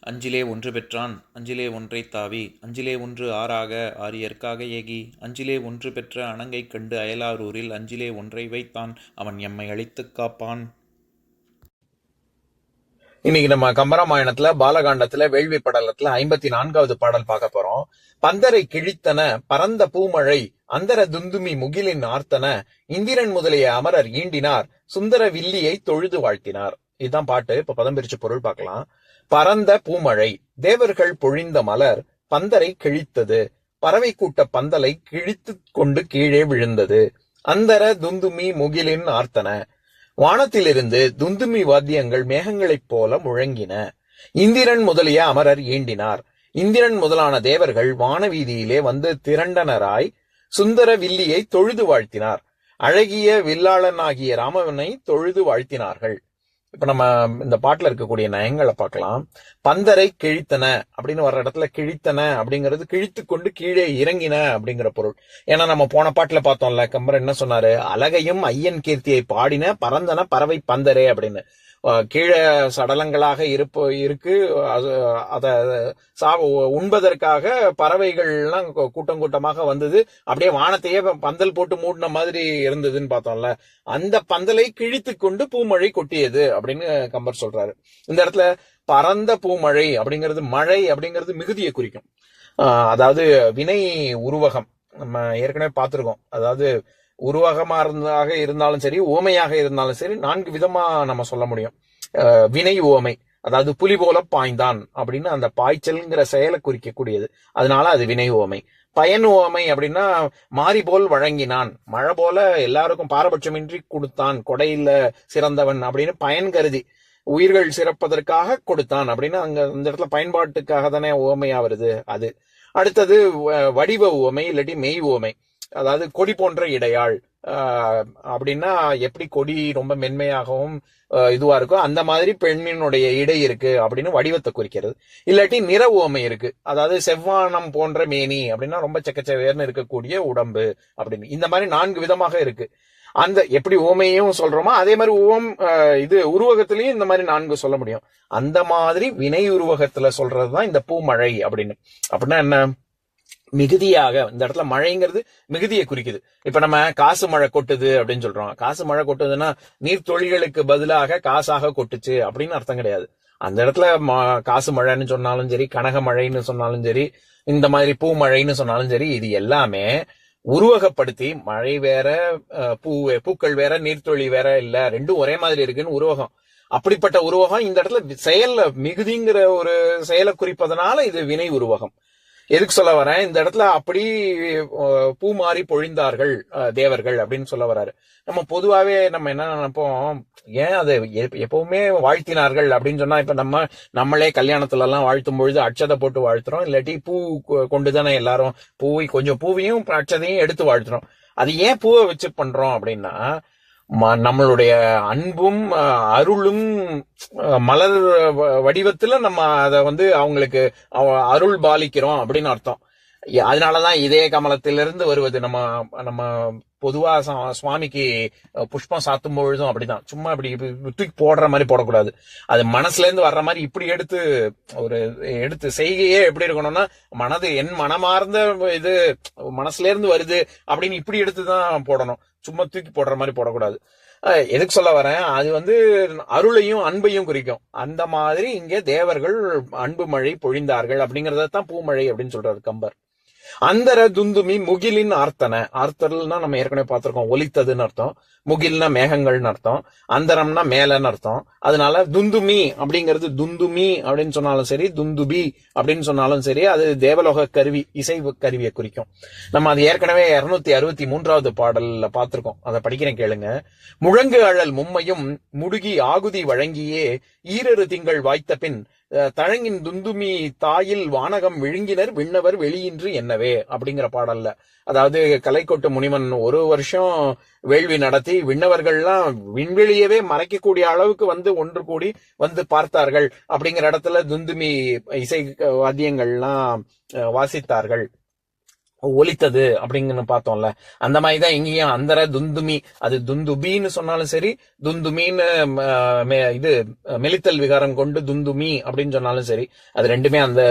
அஞ்சிலே ஒன்று பெற்றான் அஞ்சிலே ஒன்றை தாவி அஞ்சிலே ஒன்று ஆறாக ஆரியற்காக ஏகி அஞ்சிலே ஒன்று பெற்ற அணங்கை கண்டு அயலாரூரில் அஞ்சிலே ஒன்றை வைத்தான் அவன் எம்மை அழித்துக் காப்பான். இன்னைக்கு நம்ம கம்பராமாயணத்துல பாலகாண்டத்துல வேள்வி படலத்துல ஐம்பத்தி நான்காவது பாடல் பார்க்க போறோம். பந்தரை கிழித்தன பரந்த பூமழை அந்தர துந்துமி முகிலின் ஆர்த்தன இந்திரன் முதலிய அமரர் ஈண்டினார் சுந்தர வில்லியை தொழுது வாழ்த்தினார். இதுதான் பாட்டு. இப்ப பதம் பிரிச்சு பொருள் பார்க்கலாம். பரந்த பூமழை. தேவர்கள் பொழிந்த மலர் பந்தரை கிழித்தது. பறவை கூட்ட பந்தலை கிழித்து கொண்டு கீழே விழுந்தது. அந்தர துந்துமி முகிலின் ஆர்த்தன. வானத்திலிருந்து துந்துமி வாத்தியங்கள் மேகங்களைப் போல முழங்கின. இந்திரன் முதலிய அமரர் ஈண்டினார் இந்திரன் முதலான தேவர்கள் வானவீதியிலே வந்து திரண்டனராய் சுந்தர வில்லியை தொழுது வாழ்த்தினார். அழகிய வில்லாளனாகிய ராமவனை தொழுது வாழ்த்தினார்கள். இப்ப நம்ம இந்த பாட்டுல இருக்கக்கூடிய நயங்களை பார்க்கலாம். பந்தரை கிழித்தன அப்படின்னு வர்ற இடத்துல கிழித்தன அப்படிங்கிறது கிழித்து கொண்டு கீழே இறங்கின அப்படிங்கிற பொருள். ஏன்னா நம்ம போன பாட்டுல பார்த்தோம்ல கம்பர் என்ன சொன்னாரு? அழகையும் ஐயன் கீர்த்தியை பாடின பறந்தன பறவை பந்தரே அப்படின்னு. கீழே சடலங்களாக இருப்பு இருக்கு. அதை அத சா உண்பதற்காக பறவைகள்லாம் கூட்டம் கூட்டமாக வந்தது. அப்படியே வானத்தையே பந்தல் போட்டு மூடின மாதிரி இருந்ததுன்னு பார்த்தோம்ல. அந்த பந்தலை கிழித்து கொண்டு பூமழை கொட்டியது அப்படின்னு கம்பர் சொல்றாரு. இந்த இடத்துல பரந்த பூமழை அப்படிங்கிறது மழை அப்படிங்கிறது மிகுதியை குறிக்கும். ஆஹ் அதாவது வினை உருவகம். நம்ம ஏற்கனவே பார்த்திருக்கோம். அதாவது உருவகமா இருந்ததாக இருந்தாலும் சரி ஓமையாக இருந்தாலும் சரி நான்கு விதமா நம்ம சொல்ல முடியும். வினை ஓமை அதாவது புலி போல பாய்ந்தான் அப்படின்னு அந்த பாய்ச்சல்ங்கிற செயலை குறிக்கக்கூடியது. அதனால அது வினை ஓமை பயன் ஓமை அப்படின்னா மாறி போல் வழங்கினான் மழை போல எல்லாருக்கும் பாரபட்சமின்றி கொடுத்தான் கொடையில சிறந்தவன் அப்படின்னு பயன் கருதி உயிர்கள் சிறப்பதற்காக கொடுத்தான் அப்படின்னு அங்க இந்த இடத்துல பயன்பாட்டுக்காக தானே ஓமையா வருது அது. அடுத்தது வடிவ உவமை இல்லாட்டி மெய் ஓமை அதாவது கொடி போன்ற இடையாள். ஆஹ் அப்படின்னா எப்படி கொடி ரொம்ப மென்மையாகவும் இதுவா இருக்கோ அந்த மாதிரி பெண்ணினுடைய இடை இருக்கு அப்படின்னு வடிவத்தை குறிக்கிறது. இல்லாட்டி நிற ஓமை இருக்கு. அதாவது செவ்வானம் போன்ற மேனி அப்படின்னா ரொம்ப செக்கச்செவேர்னு இருக்கக்கூடிய உடம்பு அப்படின்னு. இந்த மாதிரி நான்கு விதமாக இருக்கு. அந்த எப்படி உவமையும் சொல்றோமோ அதே மாதிரி ஓம் இது உருவகத்திலையும் இந்த மாதிரி நான்கு சொல்ல முடியும். அந்த மாதிரி வினை உருவகத்துல சொல்றதுதான் இந்த பூமழை அப்படின்னு. அப்படின்னா என்ன? மிகுதியாக இந்த இடத்துல மழைங்கிறது மிகுதியை குறிக்குது. இப்ப நம்ம காசு மழை கொட்டுது அப்படின்னு சொல்றோம். காசு மழை கொட்டுதுன்னா நீர்த்தொழில்களுக்கு பதிலாக காசாக கொட்டுச்சு அப்படின்னு அர்த்தம் கிடையாது. அந்த இடத்துல ம- காசு மழைன்னு சொன்னாலும் சரி கனக மழைன்னு சொன்னாலும் சரி இந்த மாதிரி பூ மழைன்னு சொன்னாலும் சரி இது எல்லாமே உருவகப்படுத்தி மழை வேற பூ பூக்கள் வேற நீர்த்தொழி வேற இல்ல ரெண்டும் ஒரே மாதிரி இருக்குன்னு உருவகம். அப்படிப்பட்ட உருவகம் இந்த இடத்துல செயல்ல மிகுதிங்கிற ஒரு செயலை குறிப்பதனால இது வினை உருவகம். எதுக்கு சொல்ல வரேன்? இந்த இடத்துல அப்படி பூ மாறி பொழிந்தார்கள் அஹ், தேவர்கள் அப்படின்னு சொல்ல வராரு. நம்ம பொதுவாவே நம்ம என்ன நினைப்போம்? ஏன் அது எப்- எப்பவுமே வாழ்த்தினார்கள் அப்படின்னு சொன்னா இப்ப நம்ம நம்மளே கல்யாணத்துல எல்லாம் வாழ்த்தும் பொழுது அட்சதை போட்டு வாழ்த்துறோம். இல்லாட்டி பூ கொண்டு கொண்டுதானே எல்லாரும் பூவை கொஞ்சம் பூவையும் அட்சதையும் எடுத்து வாழ்த்துறோம். அது ஏன் பூவை வச்சு பண்றோம் அப்படின்னா நம்மளுடைய அன்பும் அஹ், அருளும் மலர் வ- வடிவத்துல நம்ம அதை வந்து அவங்களுக்கு அவ- அருள் பாலிக்கிறோம் அப்படின்னு அர்த்தம். அதனாலதான் இதே கமலத்திலிருந்து வருவது. நம்ம நம்ம பொதுவா சா- சுவாமிக்கு புஷ்பம் சாத்தும் பொழுதும் அப்படிதான். சும்மா இப்படி தூக்கி போடுற மாதிரி போடக்கூடாது. அது மனசுல இருந்து வர்ற மாதிரி இப்படி எடுத்து ஒரு எடுத்து செய்கையே எப்படி இருக்கணும்னா மனது என் மனமார்ந்த இது மனசுல இருந்து வருது அப்படின்னு இப்படி எடுத்துதான் போடணும். சும்மா தூக்கி போடுற மாதிரி போடக்கூடாது. எதுக்கு சொல்ல வரேன்? அது வந்து அருளையும் அன்பையும் குறிக்கும். அந்த மாதிரி இங்கே தேவர்கள் அன்பு மழை பொழிந்தார்கள் அப்படிங்கறத தான் பூமழை அப்படின்னு சொல்றாரு கம்பர். அந்தர துந்துமி முகிலின் ஆர்த்தன. ஆர்த்தல்னா நம்ம ஏற்கனவே பார்த்திருக்கோம். ஒலித்ததுன்னு அர்த்தம். முகில்னா மேகங்கள்னு அர்த்தம். அந்தரம்னா மேலன்னு அர்த்தம். அதனால துந்துமி அப்படிங்கிறது துந்துமி அப்படின்னு சொன்னாலும் சரி துந்துபி அப்படின்னு சொன்னாலும் சரி அது தேவலோக கருவி இசை கருவியை குறிக்கும். நம்ம அது ஏற்கனவே இருநூத்தி அறுபத்தி மூன்றாவது பாடல்ல பார்த்திருக்கோம். அதை படிக்கிறேன் கேளுங்க. முழங்கு அழல் மும்மையும் முடுகி ஆகுதி வழங்கியே ஈரறு திங்கள் வாய்த்த பின் தழங்கின் துந்துமி தாயில் வானகம் விழுங்கினர் விண்ணவர் வெளியின்றி என்னவே அப்படிங்கிற பாடல்ல. அதாவது கலைக்கோட்டு முனிமன் ஒரு வருஷம் வேள்வி நடத்தி விண்ணவர்கள்லாம் விண்வெளியவே மறைக்கக்கூடிய அளவுக்கு வந்து ஒன்று கூடி வந்து பார்த்தார்கள் அப்படிங்கிற இடத்துல துந்துமி இசை வாத்தியங்கள்லாம் அஹ், வாசித்தார்கள். ஒலித்தது அப்படிங்கன்னு பார்த்தோம்ல. அந்த மாதிரி தான் இங்கேயும் அந்தர துந்துமி அது துந்துபின்னு சொன்னாலும் சரி துந்துமின்னு இது மெலித்தல் விகாரம் கொண்டு துந்துமி அப்படின்னு சொன்னாலும் சரி அது ரெண்டுமே அந்த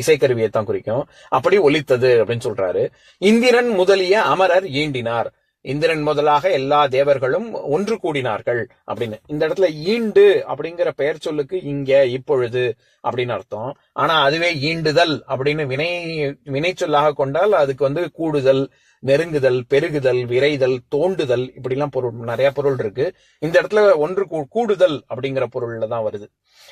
இசைக்கருவியை தான் குறிக்கும். அப்படி ஒலித்தது அப்படின்னு சொல்றாரு. இந்திரன் முதலிய அமரர் ஈண்டினார் இந்திரன் முதலாக எல்லா தேவர்களும் ஒன்று கூடினார்கள் அப்படின்னு. இந்த இடத்துல ஈண்டு அப்படிங்கிற பெயர் சொல்லுக்கு இங்க இப்பொழுது அப்படின்னு அர்த்தம். ஆனா அதுவே ஈண்டுதல் அப்படின்னு வினை வினை சொல்லாக கொண்டால் அதுக்கு வந்து கூடுதல் நெருங்குதல் பெருகுதல் விரைதல் தோண்டுதல் இப்படிலாம் பொருள் நிறைய பொருள் இருக்கு. இந்த இடத்துல ஒன்று கூ- கூடுதல் அப்படிங்கிற பொருள்ல தான் வருது.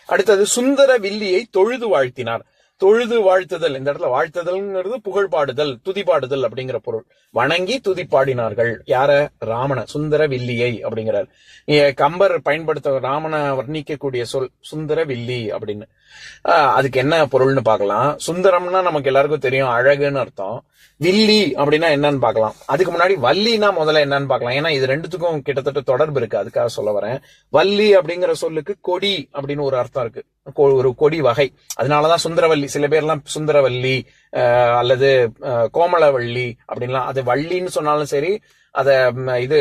அடுத்தது சுந்தர வில்லியை தொழுது வாழ்த்தினார். தொழுது வாழ்த்துதல். இந்த இடத்துல வாழ்த்துதல்ங்கிறது புகழ் பாடுதல் துதி பாடுதல் அப்படிங்கிற பொருள். வணங்கி துதி பாடினார்கள். யார? ராமன சுந்தர வில்லியை அப்படிங்கிறார். கம்பர் பயன்படுத்த ராமனை வர்ணிக்கக்கூடிய சொல் சுந்தர வில்லி அப்படின்னு. ஆஹ் அதுக்கு என்ன பொருள்னு பார்க்கலாம். சுந்தரம்னா நமக்கு எல்லாருக்கும் தெரியும் அழகுன்னு அர்த்தம். வில்லி அப்படின்னா என்னன்னு பார்க்கலாம். அதுக்கு முன்னாடி வள்ளினா முதல்ல என்னன்னு பார்க்கலாம். ஏன்னா இது ரெண்டுத்துக்கும் கிட்டத்தட்ட தொடர்பு இருக்கு. அதுக்காக சொல்ல வரேன். வள்ளி அப்படிங்கிற சொல்லுக்கு கொடி அப்படின்னு ஒரு அர்த்தம் இருக்கு. ஒரு கொடி வகை. அதனாலதான் சுந்தரவல்லி சில பேர்லாம் சுந்தரவல்லி அல்லது கோமளவள்ளி அப்படின்லாம். அது வள்ளின்னு சொன்னாலும் சரி அத இது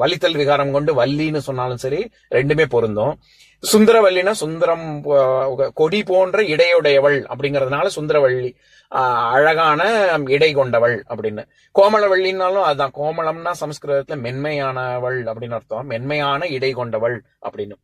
வலித்தல் விகாரம் கொண்டு வள்ளின்னு சொன்னாலும் சரி ரெண்டுமே பொருந்தும். சுந்தரவல்லினா சுந்தரம் கொடி போன்ற இடையுடையவள் அப்படிங்கறதுனால சுந்தரவள்ளி அழகான இடை கொண்டவள் அப்படின்னு. கோமளவள்ளினாலும் அதுதான் கோமளம்னா சமஸ்கிருதத்துல மென்மையானவள் அப்படின்னு அர்த்தம். மென்மையான இடை கொண்டவள் அப்படின்னு.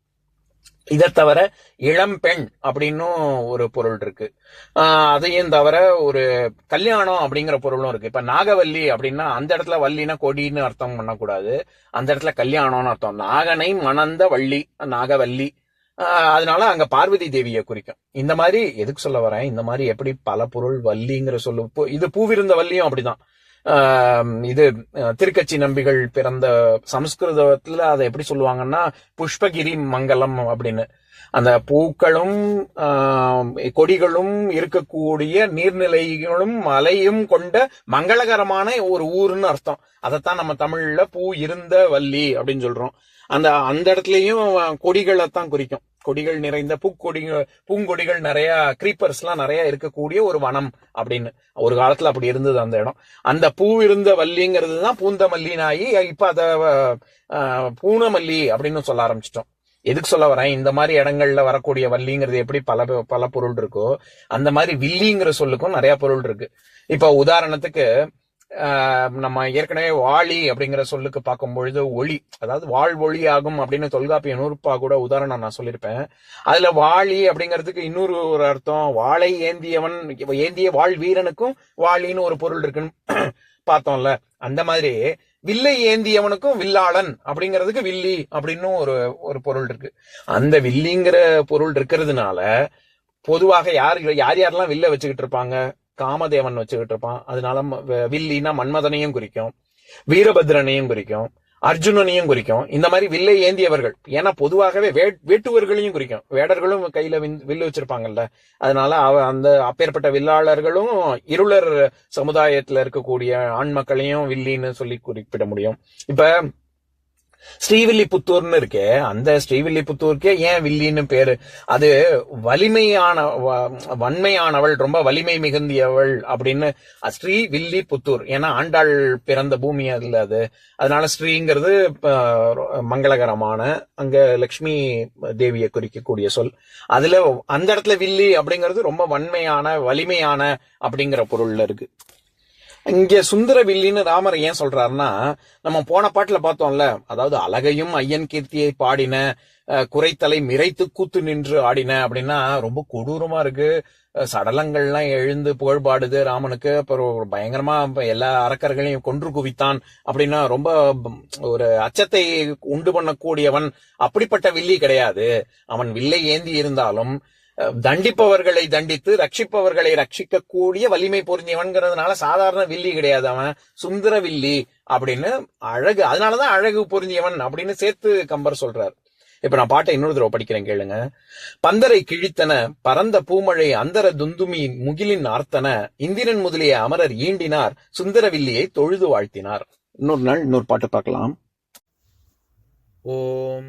இதை தவிர இளம்பெண் அப்படின்னும் ஒரு பொருள் இருக்கு. ஆஹ் அதையும் தவிர ஒரு கல்யாணம் அப்படிங்கிற பொருளும் இருக்கு. இப்ப நாகவல்லி அப்படின்னா அந்த இடத்துல வள்ளினா கொடின்னு அர்த்தம் பண்ணக்கூடாது. அந்த இடத்துல கல்யாணம்னு அர்த்தம். நாகனை மணந்த வள்ளி நாகவல்லி. ஆஹ் அதனால அங்க பார்வதி தேவியை குறிக்கும். இந்த மாதிரி எதுக்கு சொல்ல வரேன்? இந்த மாதிரி எப்படி பல பொருள் வள்ளிங்கிற சொல்லு இது பூவிருந்த வள்ளியும் அப்படிதான். இது திருக்கட்சி திருக்கச்சி நம்பிகள் பிறந்த சமஸ்கிருதத்துல அதை எப்படி சொல்லுவாங்கன்னா புஷ்பகிரி மங்கலம் அப்படின்னு. அந்த பூக்களும் கொடிகளும் இருக்கக்கூடிய நீர்நிலைகளும் மலையும் கொண்ட மங்களகரமான ஒரு ஊருன்னு அர்த்தம். அதைத்தான் நம்ம தமிழ்ல பூ இருந்த வள்ளி அப்படின்னு சொல்றோம். அந்த அந்த இடத்துலயும் கொடிகளை தான் குறிக்கும். கொடிகள் நிறைந்த பூக்கொடி பூங்கொடிகள் நிறைய கிரீப்பர்ஸ் எல்லாம் நிறைய இருக்கக்கூடிய ஒரு வனம் அப்படின்னு. ஒரு காலத்துல அப்படி இருந்தது அந்த இடம். அந்த பூ இருந்த வள்ளிங்கிறது தான் பூந்தமல்லினாயி இப்ப அத பூனமல்லி அப்படின்னு சொல்ல ஆரம்பிச்சிட்டோம். எதுக்கு சொல்ல வரேன்? இந்த மாதிரி இடங்கள்ல வரக்கூடிய வள்ளிங்கிறது எப்படி பல பல பொருள் இருக்கோ அந்த மாதிரி வில்லிங்கிற சொல்லுக்கும் நிறைய பொருள் இருக்கு. இப்ப உதாரணத்துக்கு நம்ம ஏற்கனவே வாளி அப்படிங்கிற சொல்லுக்கு பார்க்கும் பொழுது ஒளி அதாவது வாழ் ஒளி ஆகும் அப்படின்னு தொல்காப்பிய நூறுப்பா கூட உதாரணம் நான் சொல்லியிருப்பேன் அதுல வாளி அப்படிங்கிறதுக்கு இன்னொரு ஒரு அர்த்தம் வாளை ஏந்தியவன் ஏந்திய வாழ் வீரனுக்கும் வாளின்னு ஒரு பொருள் இருக்குன்னு பார்த்தோம்ல. அந்த மாதிரி வில்லை ஏந்தியவனுக்கும் வில்லாளன் அப்படிங்கிறதுக்கு வில்லி அப்படின்னு ஒரு ஒரு பொருள் இருக்கு. அந்த வில்லிங்கிற பொருள் இருக்கிறதுனால பொதுவாக யார் யார் யாரெல்லாம் வில்ல வச்சுக்கிட்டு இருப்பாங்க? காமதேவன் வச்சுக்கிட்டு இருப்பான் அதனால வ- வில்லினா மன்மதனையும் குறிக்கும். வீரபத்ரனையும் குறிக்கும். அர்ஜுனனையும் குறிக்கும். இந்த மாதிரி வில்லை ஏந்தியவர்கள். ஏன்னா பொதுவாகவே வே- வேட்டுவர்களையும் குறிக்கும். வேடர்களும் கையில வின்- வில்லு வச்சிருப்பாங்கல்ல. அதனால அவ அந்த அப்பேற்பட்ட வில்லாளர்களும் இருளர் சமுதாயத்துல இருக்கக்கூடிய ஆண் மக்களையும் வில்லின்னு சொல்லி குறிப்பிட முடியும். இப்ப ஸ்ரீவில்லிபுத்தூர்னு இருக்கே அந்த ஸ்ரீவில்லிபுத்தூருக்கே ஏன் வில்லின்னு பேரு? அது வலிமையான வ- வன்மையானவள் ரொம்ப வலிமை மிகுந்தியவள் அப்படின்னு ஸ்ரீவில்லிபுத்தூர். ஸ்ரீ வில்லி புத்தூர் ஏன்னா ஆண்டாள் பிறந்த பூமி அதுல அது. அதனால ஸ்ரீங்கிறது மங்களகரமான அங்க லக்ஷ்மி தேவியை குறிக்கக்கூடிய சொல். அதுல அந்த இடத்துல வில்லி அப்படிங்கிறது ரொம்ப வன்மையான வலிமையான அப்படிங்கிற பொருள்ல இருக்கு. இங்க சுந்தர வில்லின்னு ராமர் ஏன் சொல்றாருன்னா நம்ம போன பாட்டுல பார்த்தோம்ல அதாவது அழகையும் ஐயன் கீர்த்தியை பாடின அஹ், குறைத்தலை மிரைத்து கூத்து நின்று ஆடின அப்படின்னா ரொம்ப கொடூரமா இருக்கு. சடலங்கள்லாம் எழுந்து புகழ்பாடுது ராமனுக்கு. அப்புறம் பயங்கரமா எல்லா அரக்கர்களையும் கொன்று குவித்தான் அப்படின்னா ரொம்ப ஒரு அச்சத்தை உண்டு பண்ணக்கூடியவன் அப்படிப்பட்ட வில்லி கிடையாது. அவன் வில்லை ஏந்தி இருந்தாலும் தண்டிப்பவர்களை தண்டித்து ரட்சிப்பவர்களை ரட்சிக்கக்கூடிய வலிமை பொருந்தியவன்கிறதுனால சாதாரண வில்லி கிடையாது அவன். சுந்தர வில்லி அப்படின்னு அழகு அதனாலதான் அழகு பொருந்தியவன் அப்படின்னு சேர்த்து கம்பர் சொல்றார். இப்ப நான் பாட்டை இன்னொரு தடவை படிக்கிறேன் கேளுங்க. பந்தரை கிழித்தன பரந்த பூமழை அந்தர துந்துமி முகிலின் ஆர்த்தன இந்திரன் முதலிய அமரர் ஈண்டினார் சுந்தரவில்லியை தொழுது வாழ்த்தினார். இன்னொரு நாள் இன்னொரு பாட்டு பார்க்கலாம். ॐ